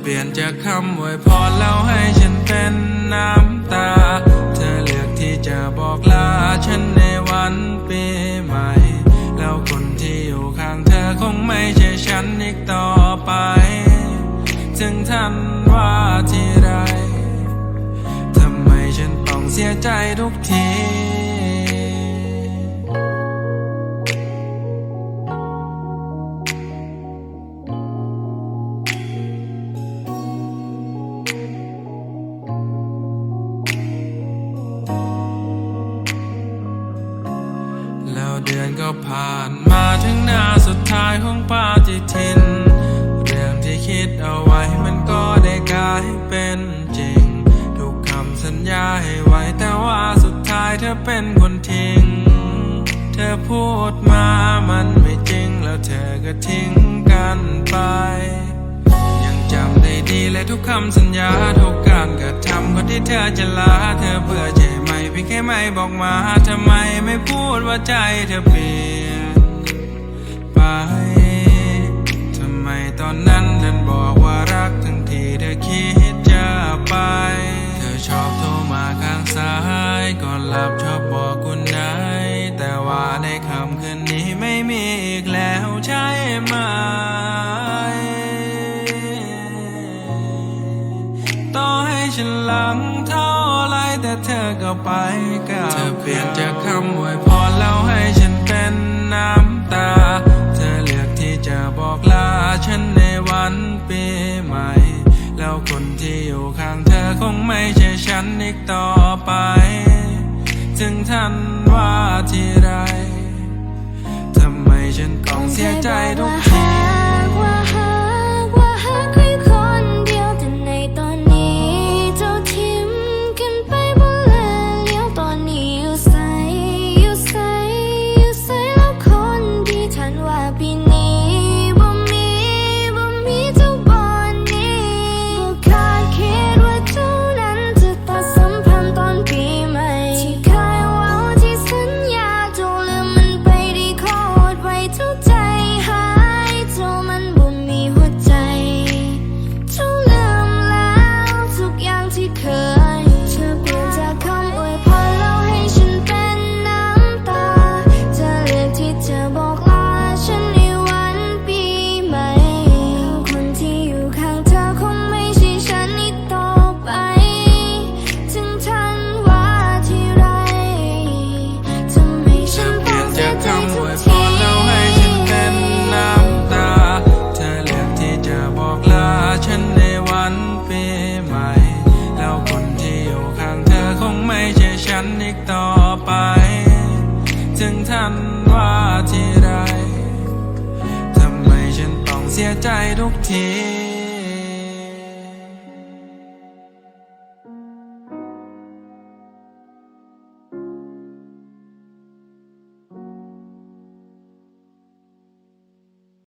เปลี่ยนจากคำอวยพรแล้วให้ฉันเป็นน้ำตา เธอเลือกที่จะบอกลาฉันในวันปีใหม่ แล้วคนที่อยู่ข้างเธอคงไม่ใช่ฉันอีกต่อไป ถึงท่านว่าที่ไร ทำไมฉันต้องเสียใจทุกที เดือนก็ผ่านมาถึงหน้าสุดท้ายของปาฏิทิน เรื่องที่คิดเอาไว้มันก็ได้กลายเป็นจริง ทุกคำสัญญาให้ไว้แต่ว่าสุดท้ายเธอเป็นคนทิ้ง เธอพูดมามันไม่จริงแล้วเธอก็ทิ้งกันไป ยังจำได้ดีและทุกคำสัญญาทุกการกระทำคนที่เธอจะลาเธอเบื่อใจ เพียงแค่ไม่บอกมาทำไมไม่พูดว่าใจเธอเปลี่ยนไปทำไมตอนนั้นเธอบอกว่ารักทั้งที่เธอคิดจะไป เธอชอบโทรมาข้างซ้ายก่อนหลับชอบบอกคุณนายแต่ว่าในคำคืนนี้ไม่มีอีกแล้วใช่ไหมต่อให้ฉันหลังเท่า เธอก็ไปกับเธอเปลี่ยนจากคำอวยพรแล้วให้ฉันเป็นน้ำตา เธอเลือกที่จะบอกลาฉันในวันปีใหม่ แล้วคนที่อยู่ข้างเธอคงไม่ใช่ฉันอีกต่อไป ถึงท่านว่าที่ไรทำไมฉันต้องเสียใจทุก ฉันในวันปีใหม่ แล้วคนที่อยู่ข้างเธอคงไม่ใช่ฉันอีกต่อไป ถึงท่านว่าที่ไรทำไมฉันต้องเสียใจทุกที